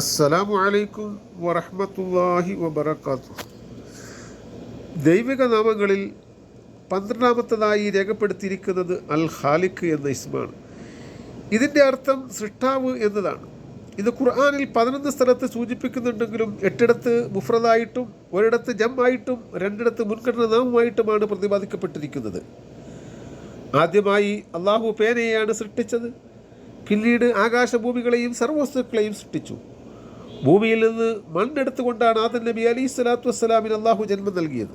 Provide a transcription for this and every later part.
അസ്സലാമു അലൈക്കും വറഹമത്തല്ലാഹി വബർക്കാത്തു ദൈവിക നാമങ്ങളിൽ പന്ത്രണ്ടാമത്തതായി രേഖപ്പെടുത്തിയിരിക്കുന്നത് അൽ ഖാലിഖ് എന്ന ഇസ്മാണ്. ഇതിന്റെ അർത്ഥം സൃഷ്ടാവ് എന്നതാണ്. ഇത് ഖുർആാനിൽ പതിനൊന്ന് സ്ഥലത്ത് സൂചിപ്പിക്കുന്നുണ്ടെങ്കിലും എട്ടിടത്ത് മുഫ്രദായിട്ടും ഒരിടത്ത് ജമ്മായിട്ടും രണ്ടിടത്ത് മുൻഗണന നാമമായിട്ടുമാണ് പ്രതിപാദിക്കപ്പെട്ടിരിക്കുന്നത്. ആദ്യമായി അള്ളാഹു പേനയെയാണ് സൃഷ്ടിച്ചത്. പിന്നീട് ആകാശഭൂമികളെയും സർവവസ്തുക്കളെയും സൃഷ്ടിച്ചു. ഭൂമിയിൽ നിന്ന് മണ്ണെടുത്തുകൊണ്ടാണ് ആദൻ നബി അലി സ്വലാത്തു വസ്സലാമിന് അള്ളാഹു ജന്മം നൽകിയത്.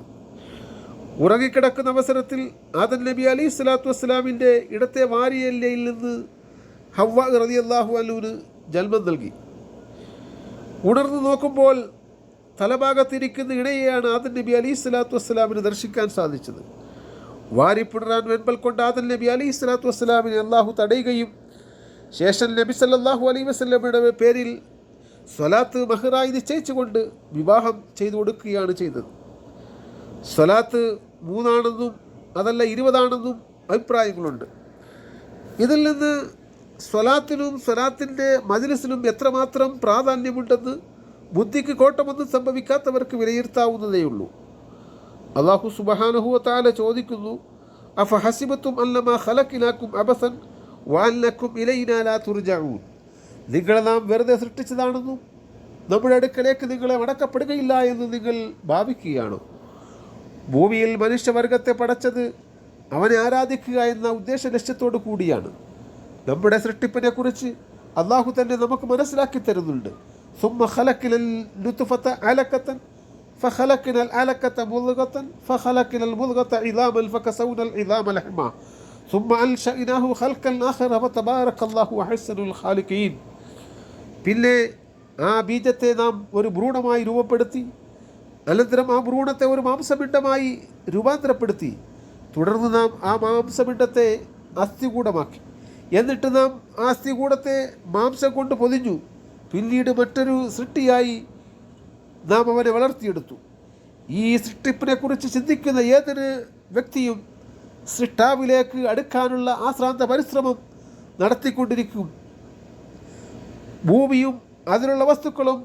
ഉറങ്ങിക്കിടക്കുന്ന അവസരത്തിൽ ആദൻ നബി അലി സ്വലാത്തു വസ്സലാമിന്റെ ഇടത്തെ വാരിയല്ലയിൽ നിന്ന് ഹവ്വ റതി അള്ളാഹു അല്ലൂന് ജന്മം നൽകി. ഉണർന്നു നോക്കുമ്പോൾ തലഭാഗത്തിരിക്കുന്ന ഇണയെയാണ് ആദൻ നബി അലി സ്വലാത്തു വസ്സലാമിന് ദർശിക്കാൻ സാധിച്ചത്. വാരിപ്പിടരാൻ വെൻപൽ കൊണ്ട് ആദൻ നബി അലി സ്വലാത്തു വസ്സലാമിനെ അള്ളാഹു തടയുകയും ശേഷം നബി സല്ലാഹു അലൈ വസല്ലമയുടെ പേരിൽ സ്വലാത്ത് മഹറായി നിശ്ചയിച്ചുകൊണ്ട് വിവാഹം ചെയ്തു കൊടുക്കുകയാണ് ചെയ്തത്. സ്വലാത്ത് മൂന്നാണെന്നും അതല്ല ഇരുപതാണെന്നും അഭിപ്രായങ്ങളുണ്ട്. ഇതിൽ നിന്ന് സ്വലാത്തിനും സ്വലാത്തിന്റെ മജിലിസിനും എത്രമാത്രം പ്രാധാന്യമുണ്ടെന്ന് ബുദ്ധിക്ക് കോട്ടമൊന്നും സംഭവിക്കാത്തവർക്ക് വിലയിരുത്താവുന്നതേയുള്ളൂ അള്ളാഹു സുബഹാനഹുവത്താല ചോദിക്കുന്നു അഫ ഹസിബത്തും അല്ലമ ഹലക്കിലാക്കും അബസൻ വാലക്കും ഇലയിനാലാ തുർജാവൂൻ നിങ്ങളെ നാം വെറുതെ സൃഷ്ടിച്ചതാണെന്നും നമ്മുടെ അടുക്കലേക്ക് നിങ്ങളെ മടക്കപ്പെടുകയില്ല എന്ന് നിങ്ങൾ ഭാവിക്കുകയാണോ ഭൂമിയിൽ മനുഷ്യവർഗത്തെ പടച്ചത് അവനെ ആരാധിക്കുക എന്ന ഉദ്ദേശ ലക്ഷ്യത്തോടു കൂടിയാണ് നമ്മുടെ സൃഷ്ടിപ്പിനെ കുറിച്ച് അള്ളാഹു തന്നെ നമുക്ക് മനസ്സിലാക്കി തരുന്നുണ്ട് സുമ്മ ഖലക്കിലൽ നുത്തുഫത്ത അലക്കത്തൻ فخلقنا الألكة مضغة فخلقنا المضغة عظاما فكسونا العظام لحما ثم أنشأناه خلقا آخر فتبارك الله أحسن الخالقين പിന്നെ ആ ബീജത്തെ നാം ഒരു ഭ്രൂണമായി രൂപപ്പെടുത്തി അനന്തരം ആ ഭ്രൂണത്തെ ഒരു മാംസപിണ്ഡമായി രൂപാന്തരപ്പെടുത്തി തുടർന്ന് നാം ആ മാംസപിണ്ഡത്തെ അസ്ഥികൂടമാക്കി. എന്നിട്ട് നാം ആ അസ്ഥികൂടത്തെ മാംസം കൊണ്ട് പൊതിഞ്ഞു. പിന്നീട് മറ്റൊരു സൃഷ്ടിയായി നാം അവനെ വളർത്തിയെടുത്തു. ഈ സൃഷ്ടിപ്പിനെക്കുറിച്ച് ചിന്തിക്കുന്ന ഏതൊരു വ്യക്തിയും സൃഷ്ടാവിലേക്ക് അടുക്കാനുള്ള ആശ്രാന്ത പരിശ്രമം നടത്തിക്കൊണ്ടിരിക്കും. ഭൂമിയും അതിലുള്ള വസ്തുക്കളും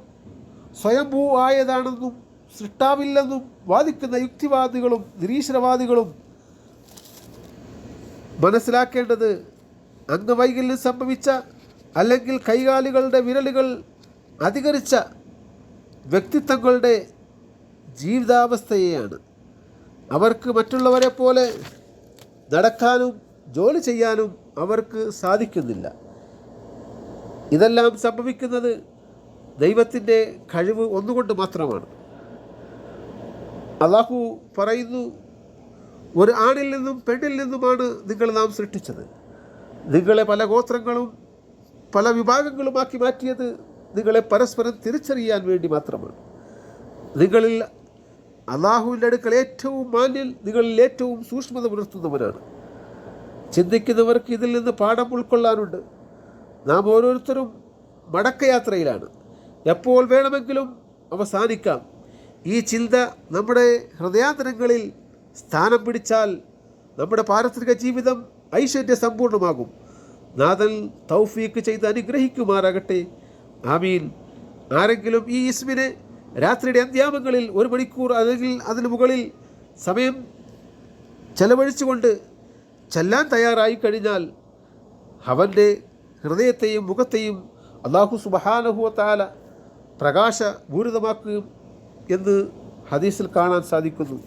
സ്വയംഭൂ ആയതാണെന്നും സൃഷ്ടാവില്ലെന്നും വാദിക്കുന്ന യുക്തിവാദികളും നിരീശ്വരവാദികളും മനസ്സിലാക്കേണ്ടത് അംഗവൈകല്യം സംഭവിച്ച അല്ലെങ്കിൽ കൈകാലുകളുടെ വിരലുകൾ അധികരിച്ച വ്യക്തിത്വങ്ങളുടെ ജീവിതാവസ്ഥയെയാണ്. അവർക്ക് മറ്റുള്ളവരെ പോലെ നടക്കാനും ജോലി ചെയ്യാനും അവർക്ക് സാധിക്കുന്നില്ല. ഇതെല്ലാം സംഭവിക്കുന്നത് ദൈവത്തിന്റെ കഴിവ് ഒന്നുകൊണ്ട് മാത്രമാണ്. അള്ളാഹു പറയുന്നു ഒരു ആണിൽ നിന്നും പെണ്ണിൽ നിന്നുമാണ് നിങ്ങൾ നാം സൃഷ്ടിച്ചത്. നിങ്ങളെ പല ഗോത്രങ്ങളും പല വിഭാഗങ്ങളുമാക്കി മാറ്റിയത് നിങ്ങളെ പരസ്പരം തിരിച്ചറിയാൻ വേണ്ടി മാത്രമാണ്. നിങ്ങളിൽ അള്ളാഹുവിന്റെ അടുക്കൽ ഏറ്റവും മാന്യൻ നിങ്ങളിൽ ഏറ്റവും സൂക്ഷ്മത പുലർത്തുന്നവരാണ് ചിന്തിക്കുന്നവർക്ക് ഇതിൽ നിന്ന് പാഠം ഉൾക്കൊള്ളാനുണ്ട്. നാം ഓരോരുത്തരും മടക്കയാത്രയിലാണ് എപ്പോൾ വേണമെങ്കിലും അവസാനിക്കാം. ഈ ചിന്ത നമ്മുടെ ഹൃദയാന്തരങ്ങളിൽ സ്ഥാനം പിടിച്ചാൽ നമ്മുടെ പാരത്രിക ജീവിതം ഐശ്വര്യ സമ്പൂർണമാകും നാദൽ തൗഫീക്ക് ചെയ്ത് അനുഗ്രഹിക്കുമാറാകട്ടെ. ആമീൻ. ആരെങ്കിലും ഈ ഇസ്മിനെ രാത്രിയുടെ അന്ത്യാമങ്ങളിൽ ഒരു മണിക്കൂർ അല്ലെങ്കിൽ അതിന് മുകളിൽ സമയം ചെലവഴിച്ചുകൊണ്ട് ചെല്ലാൻ തയ്യാറായി കഴിഞ്ഞാൽ അവന്റെ ഹൃദയത്തെയും മുഖത്തെയും അള്ളാഹു സുബഹാനഹുവത്താല പ്രകാശ ഭൂരിതമാക്കുകയും എന്ന് ഹദീസിൽ കാണാൻ സാധിക്കുന്നു.